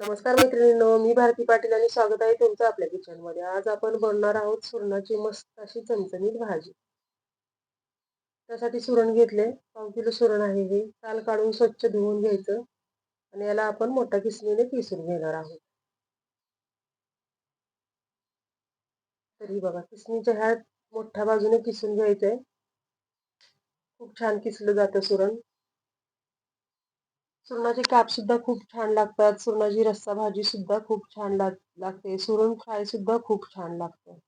नमस्कार मैत्रिणींनो मी भारती पाटील आणि स्वागत आहे तुमचं आपल्या किचनमध्ये. आज आपण बनणार आहोत सुरणाची मस्त अशी चमचमीत भाजी. त्यासाठी सुरण घेतले. पाव किलो सुरण आहे हे. साल काढून स्वच्छ धुवून घ्यायचं. आणि याला आपण मोठ्या किसणीने किसून घेणार आहोत. तरी बघा किसणीच्या ह्या मोठ्या बाजूने किसून घ्यायचंय. खूप छान किसलं जातं सुरण. सुरणाचे काप सुद्धा खूप छान लागतात. सुरणाची रस्सा भाजी सुद्धा खूप छान लाग लागते. सुरण फ्राय सुद्धा खूप छान लागतं.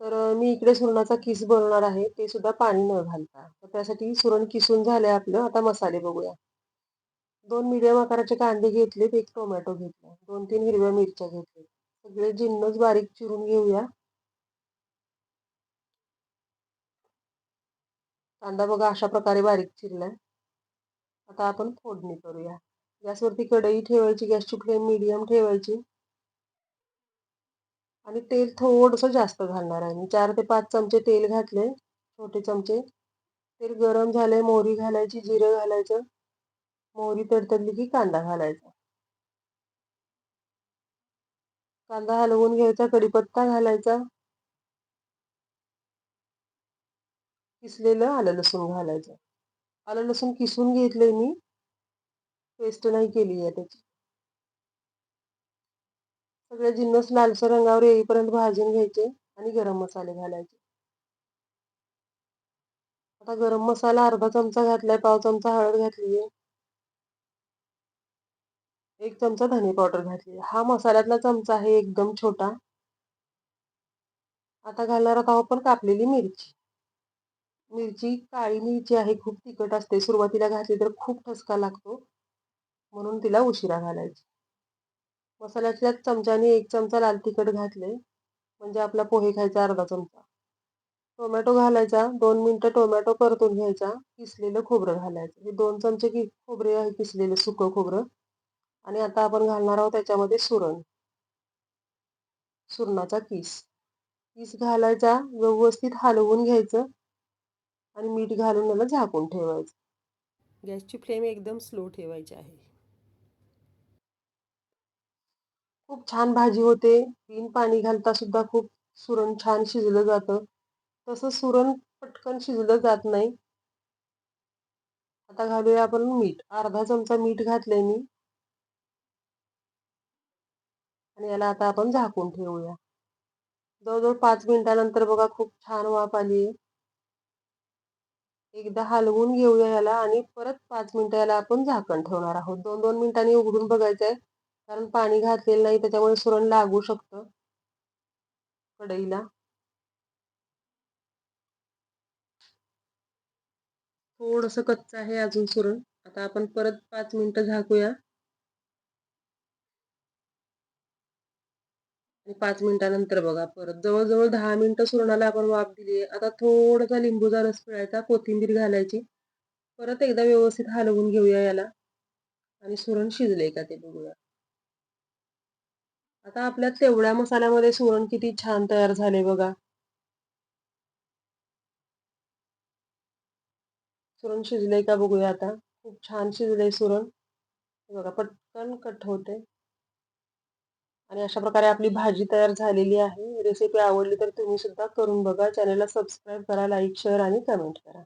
तर मी इकडे सुरणाचा किस बनवणार आहे. ते सुद्धा पाणी न घालता. तर त्यासाठी सुरण किसून झाले आपलं. आता मसाले बघूया. दोन मिडियम आकाराचे कांदे घेतलेत. एक टोमॅटो घेतला. दोन तीन हिरव्या मिरच्या घेतल्या सगळे जिन्नस बारीक चिरून घेऊया. कांदा बघा अशा प्रकारे बारीक चिरलाय. आता आपण फोडणी करूया. गॅसवरती कढई ठेवायची गॅसची फ्लेम मिडियम ठेवायची. आणि तेल थोडंसं जास्त घालणार आहे. मी चार ते पाच चमचे तेल घातले छोटे चमचे. तेल गरम झाले मोहरी घालायची जिरं घालायचं. मोहरी तडतडली की कांदा घालायचा. कांदा हलवून घ्यायचा कढीपत्ता घालायचा. किसलेलं आलं लसूण घालायचं. आलं लसूण किसून घेतलंय मी. पेस्ट नाही केली आहे त्याची. सगळे जिन्नस लालसर रंगावर येईपर्यंत भाजून घ्यायचे आणि गरम मसाले घालायचे. आता गरम मसाला अर्धा चमचा घातलाय पाव चमचा हळद घातली आहे एक चमचा धने पावडर घातली हा मसाल्यातला चमचा आहे एकदम छोटा. आता घालणार आहोत आपण कापलेली मिरची. मिरची काळी मिरची आहे खूप तिखट असते. सुरुवातीला घातली तर खूप ठसका लागतो. म्हणून तिला उशिरा घालायची. मसाल्यातल्या चमच्याने एक चमचा लाल तिखट घातले. म्हणजे आपला पोहे खायचा अर्धा चमचा. टोमॅटो घालायचा. दोन मिनटं टोमॅटो परतून घ्यायचा. किसलेलं खोबरं घालायचं. हे दोन चमचे कि खोबरे आहे किसलेलं सुकं खोबरं. आणि आता आपण घालणार आहोत त्याच्यामध्ये सुरण. सुरणाचा किस. किस घालायचा. व्यवस्थित हलवून घ्यायचं. आणि मीठ घालून त्याला झाकून ठेवायचं. गॅसची फ्लेम एकदम स्लो ठेवायची आहे. खूप छान भाजी होते. बिन पाणी घालता सुद्धा खूप सुरण छान शिजलं जातं. तसं सुरण पटकन शिजलं जात नाही. आता घालूया आपण मीठ. अर्धा चमचा मीठ घातलंय मी. आणि याला आता आपण झाकून ठेवूया. जवळजवळ पाच मिनिटानंतर बघा खूप छान वाफ आली आहे एकदा हलवून घेऊया याला आणि परत पाच मिनिटं याला आपण झाकण ठेवणार आहोत. दोन दोन मिनिटांनी उघडून बघायचं आहे कारण पाणी घातलेलं नाही त्याच्यामुळे सुरण लागू शकतं. कढईला. थोडंसं कच्चं आहे अजून सुरण. आता आपण परत पाच मिनिटं झाकूया. पाच मिनिटानंतर बघा परत. जवळजवळ दहा मिनिटं सुरणाला आपण वाफ दिली. आता थोडासा लिंबूचा रस पिळायचा कोथिंबीर घालायची. परत एकदा व्यवस्थित हलवून घेऊया याला. आणि सुरण शिजले का ते बघूया. आता आपल्या तेवढ्या मसाल्यामध्ये सुरण किती छान तयार झाले बघा. सुरण शिजले का बघूया आता. खूप छान शिजले सुरण. बघा पटकन कट होते आणि अशा प्रकारे आपली भाजी तयार झालेली आहे. रेसिपी आवडली तर तुम्ही सुद्धा करून बघा. चॅनलला सबस्क्राईब करा लाईक शेअर आणि कमेंट करा.